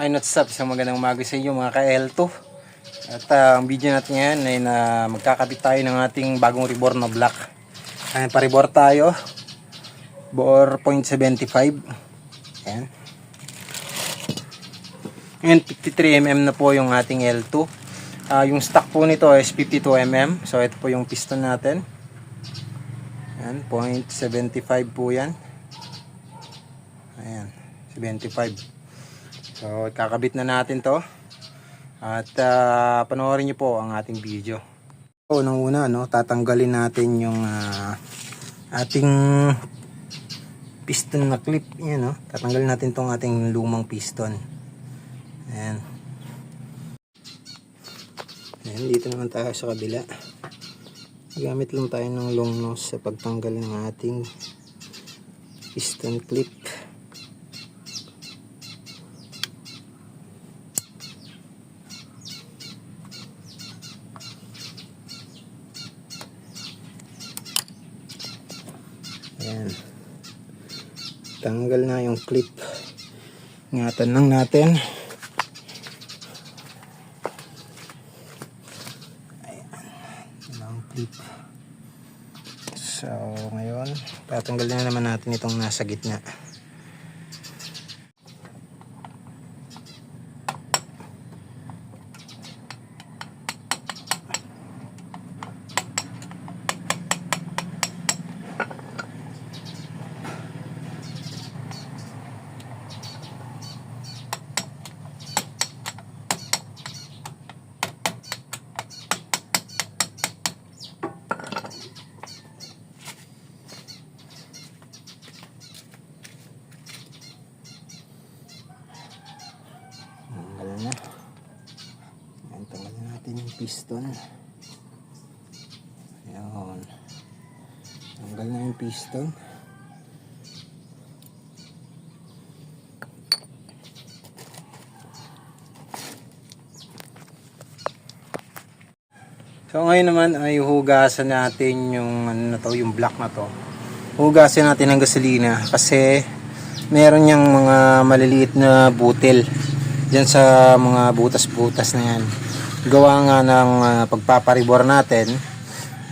Ay, not stop. Isang magandang umaga sa inyo mga ka-L2. At ah, ang video natin ngayon ay na magkakabit tayo ng ating bagong rebore na block. Ayan, pa-rebore tayo. Bore .75. Ayan. Ngayon, 53mm na po yung ating L2. Ah, yung stock po nito is 52mm. So, ito po yung piston natin. Ayan, .75 po yan. Ayan, 75. So, kakabit na natin to. At ah, panoorin niyo po ang ating video. Unang-una, no, tatanggalin natin yung ah, ating piston na clip. Yan, no. Tatanggalin natin tong ating lumang piston. Ayan. Ayan, dito naman tayo sa kabila. Gamit lang tayo ng long nose sa pagtanggal ng ating piston clip. Ayan. Tanggal na yung clip. Ingatan lang natin. Ayan. Ang clip. So, ngayon, tatanggalin na naman natin itong nasa gitna. Tanggal na. Ayan, tanggal na natin yung piston. Ayan. Tanggal na yung piston. So ngayon naman ay hugasan natin yung ano na to, yung black na to. Hugasan natin ng gasolina kasi meron niyang mga maliliit na butil diyan sa mga butas-butas na yan. Gawa nga ng ah, pagpaparibor natin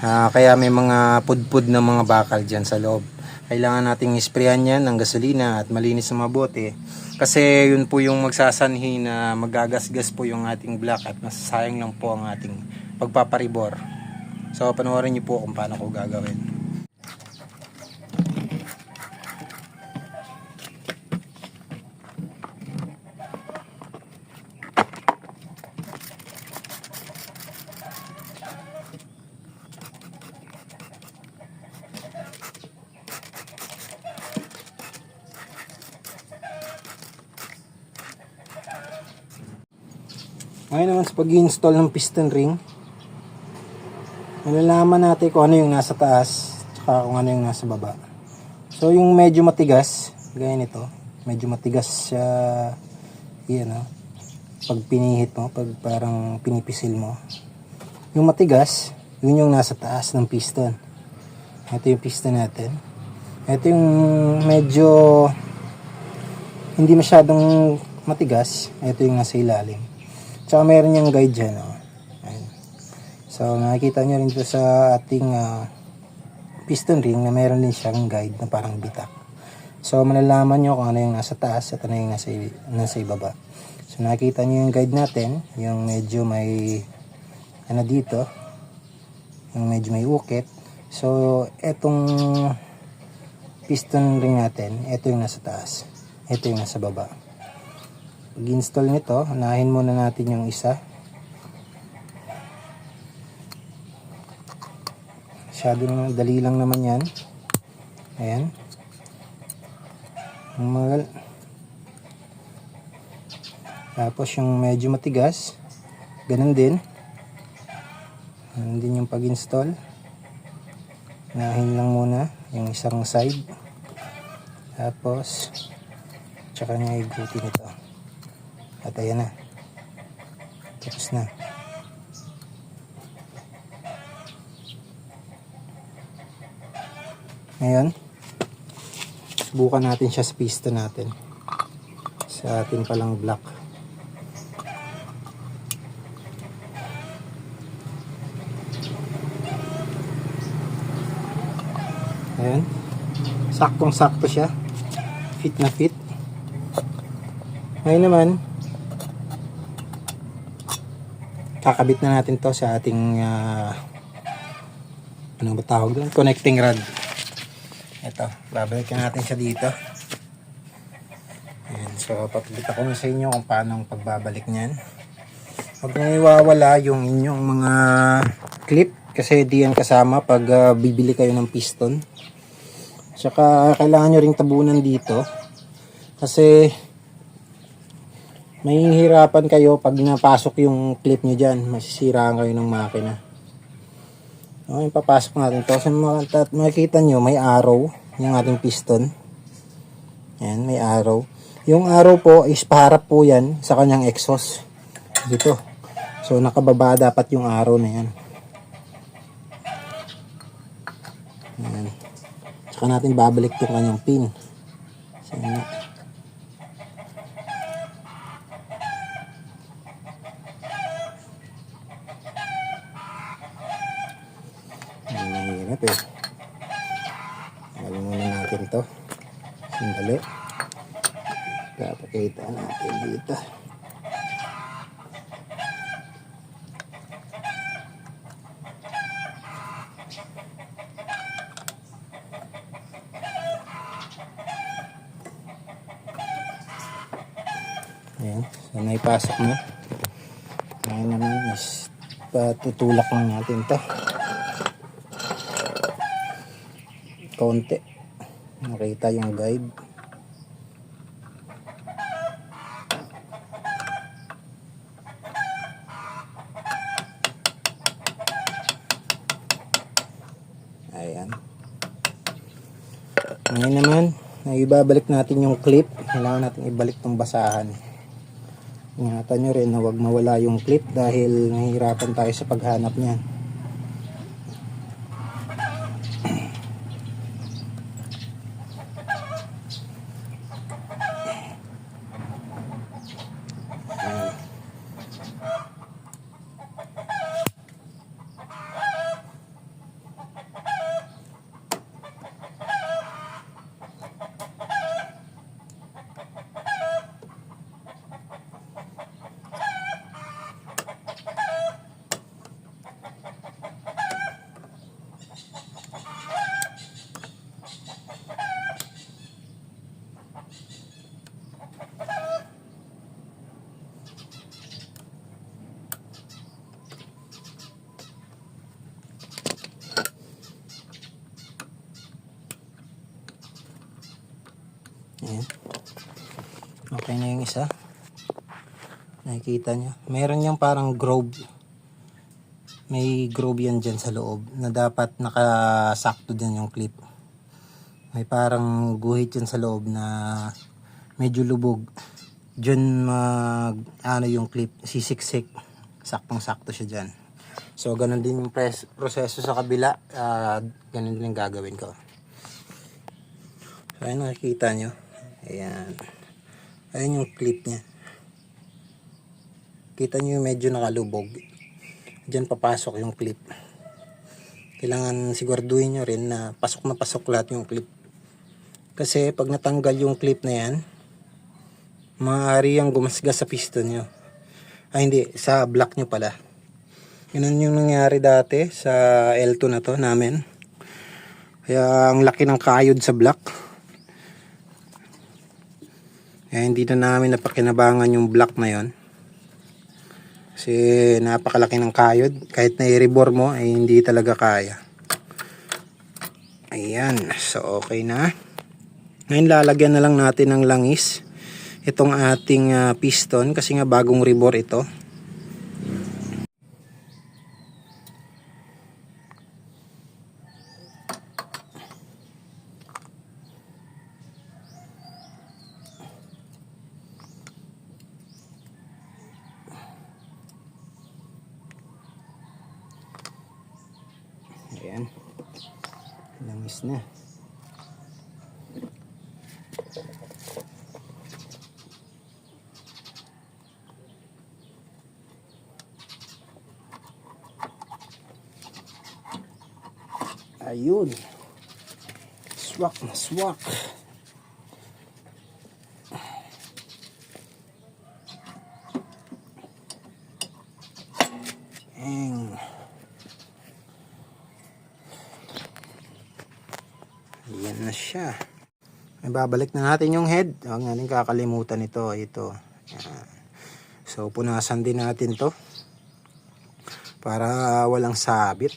ah, kaya may mga pudpud na mga bakal diyan sa loob. Kailangan nating isprayan yan ng gasolina at malinis na mabuti. Kasi yun po yung magsasanhi na magagasgas po yung ating black at masasayang lang po ang ating pagpaparibor. So panoorin niyo po kung paano ko gagawin. Sa pag-install ng piston ring, malalaman natin kung ano yung nasa taas tsaka kung ano yung nasa baba. So yung medyo matigas, gaya nito, medyo matigas siya, yan o, pag pinihit mo, pag parang pinipisil mo. Yung matigas, yun yung nasa taas ng piston. Ito yung piston natin. Ito yung medyo hindi masyadong matigas. Ito yung nasa ilalim. Tsaka meron niyang guide dyan. Oh. So nakikita niyo rin dito sa ating ah, piston ring na meron din siyang guide na parang bitak. So malalaman niyo kung ano yung nasa taas at ano yung nasa, nasa ibaba. So nakikita niyo yung guide natin, yung medyo may ano dito, yung medyo may ukit. So etong piston ring natin, ito yung nasa taas. Ito yung nasa baba pag-install nito, unahin muna natin yung isa. Masyado dali lang naman yan. Ayan. Mga- Tapos yung medyo matigas, ganun din. Ganun din yung pag-install. Unahin lang muna yung isang side. Tapos, tsaka niya igutin ito. At ayan na. Tapos na. Ngayon, subukan natin siya sa pista natin. Sa atin palang block. Ayan. Saktong-sakto siya. Fit na fit. Ngayon naman, kakabit na natin to sa ating ah, ano ba tawag doon? Connecting rod. Ito, babalikan natin siya dito. Ayan, so papakita ko na sa inyo kung paano ang pagbabalik niyan. Huwag nang iwawala yung inyong mga clip kasi di yan kasama pag ah, bibili kayo ng piston. Tsaka kailangan nyo ring tabunan dito kasi mahihirapan kayo pag napasok yung clip nyo dyan. Masisiraan kayo ng makina. Okay, papasok natin to. Mak- makikita nyo, may arrow yung ating piston. Yan, may arrow. Yung arrow po is paharap po yan sa kanyang exhaust. Dito. So, nakababa dapat yung arrow na yan. Yan. Tsaka natin babalik yung kanyang pin. So, mahirap eh. Tagalin muna natin to. Sandali. Papakita natin dito. Ayan. So, naipasok na. Ngayon naman is patutulak lang natin to. Konti. Nakita yung guide. Ayan. Ngayon naman, ibabalik natin yung clip. Kailangan natin ibalik tong basahan. Ingatan nyo rin na huwag mawala yung clip dahil nahihirapan tayo sa paghanap niyan. Ayan. Okay na yung isa. Nakikita nyo. Meron yung parang grove. May grove yan dyan sa loob na dapat nakasakto dyan yung clip. May parang guhit yan sa loob na medyo lubog. Diyan mag ano yung clip, sisiksik. Saktong sakto siya dyan. So ganun din yung pres- proseso sa kabila. Ah, ganun din yung gagawin ko. So, ayun nakikita nyo. Ayan. Ayan yung clip niya. Kita nyo medyo nakalubog. Diyan papasok yung clip. Kailangan siguraduhin nyo rin na pasok na pasok lahat yung clip. Kasi pag natanggal yung clip na yan, maaari yung gumasgas sa piston nyo. Ay hindi, sa block nyo pala. Ganun yung nangyari dati sa L2 na to namin. Kaya ang laki ng kayod sa block. Eh, hindi na namin napakinabangan yung block na yon. Kasi napakalaki ng kayod. Kahit na i-rebore mo, ay hindi talaga kaya. Ayan. So, okay na. Ngayon, lalagyan na lang natin ng langis. Itong ating ah, piston. Kasi nga bagong rebore ito. Ayan. Langis na. Ayun. Swak na swak. Eng. Yan na siya. Ay, babalik na natin yung head. Huwag natin kakalimutan ito. Ito. Yan. So, punasan din natin to. Para walang sabit.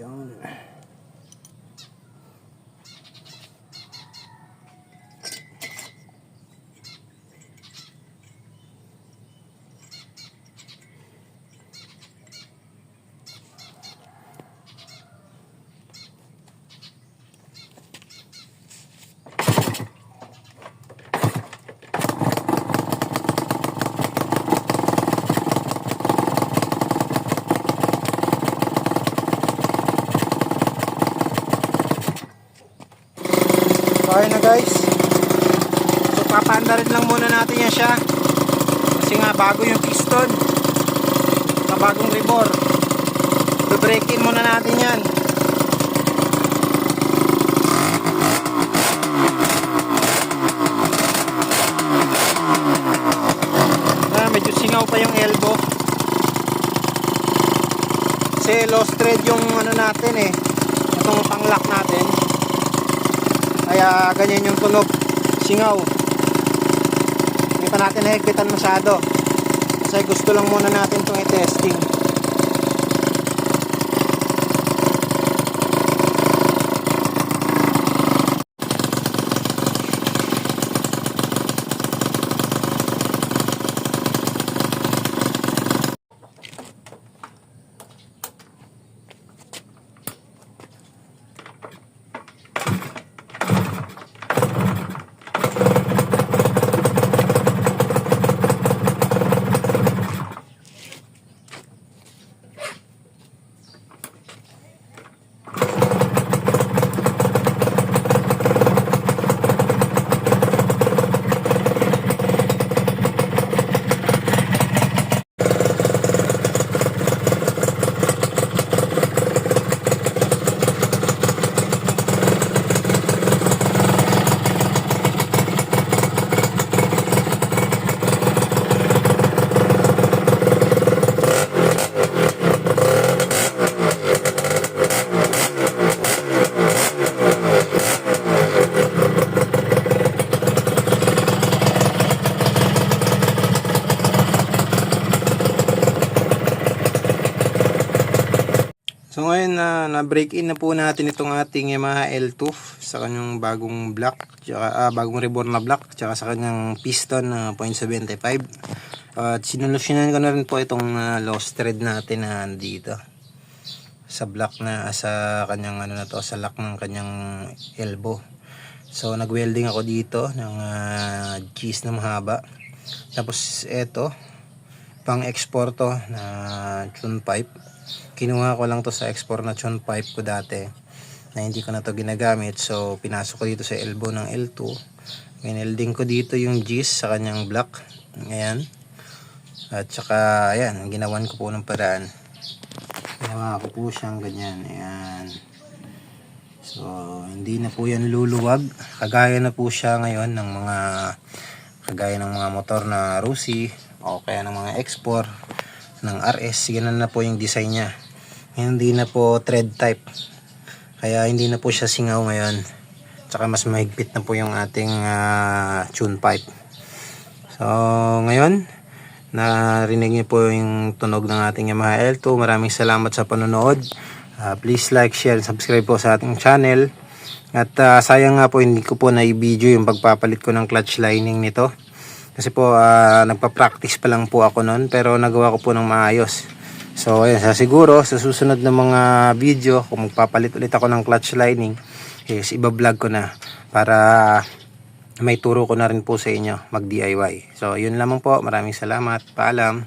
Yan. Okay na guys. So papaanda rin lang muna natin yan siya. Kasi nga bago yung piston. Sa bagong rebor. Be-break in muna natin yan. Ah, medyo singaw pa yung elbow. Kasi lost thread yung ano natin eh. Itong pang-lock natin. Kaya ganyan yung tunog. Singaw. Hindi pa natin nahigpitan masyado. Kasi gusto lang muna natin itong i-testing. So ngayon na na-break in na po natin itong ating Yamaha L2 sa kanyang bagong block, tsaka, ah, bagong reborn na block, tsaka sa kanyang piston na .75. At sinolusyonan ko na rin po itong ah, lost thread natin na dito sa block na sa kanyang ano na to sa lock ng kanyang elbow. So nag-welding ako dito ng uh, cheese na mahaba. Tapos eto pang export to na tune pipe. Kinuha ko lang to sa export tune pipe ko dati na hindi ko na to ginagamit. So pinasok ko dito sa elbow ng L2. Minelding ko dito yung G's sa kanyang block. Ayan. At saka ayan, ginawan ko po ng paraan. Ginawa ko po siyang ganyan. Ayan. So, hindi na po yan luluwag. Kagaya na po siya ngayon ng mga kagaya ng mga motor na Rusi o kaya ng mga Export ng RS. Ganun na po yung design niya. Hindi na po thread type. Kaya hindi na po siya singaw ngayon. Tsaka mas mahigpit na po yung ating ah, tune pipe. So, ngayon, narinig niyo po yung tunog ng ating Yamaha L2. Maraming salamat sa panonood. Ah, please like, share, subscribe po sa ating channel. At ah, sayang nga po hindi ko po na-video yung pagpapalit ko ng clutch lining nito. Kasi po ah, nagpa-practice pa lang po ako noon pero nagawa ko po ng maayos. So, ayan, sa siguro, sa susunod na mga video, kung magpapalit ulit ako ng clutch lining, is iba-vlog ko na para may turo ko na rin po sa inyo mag-DIY. So, yun lamang po. Maraming salamat. Paalam.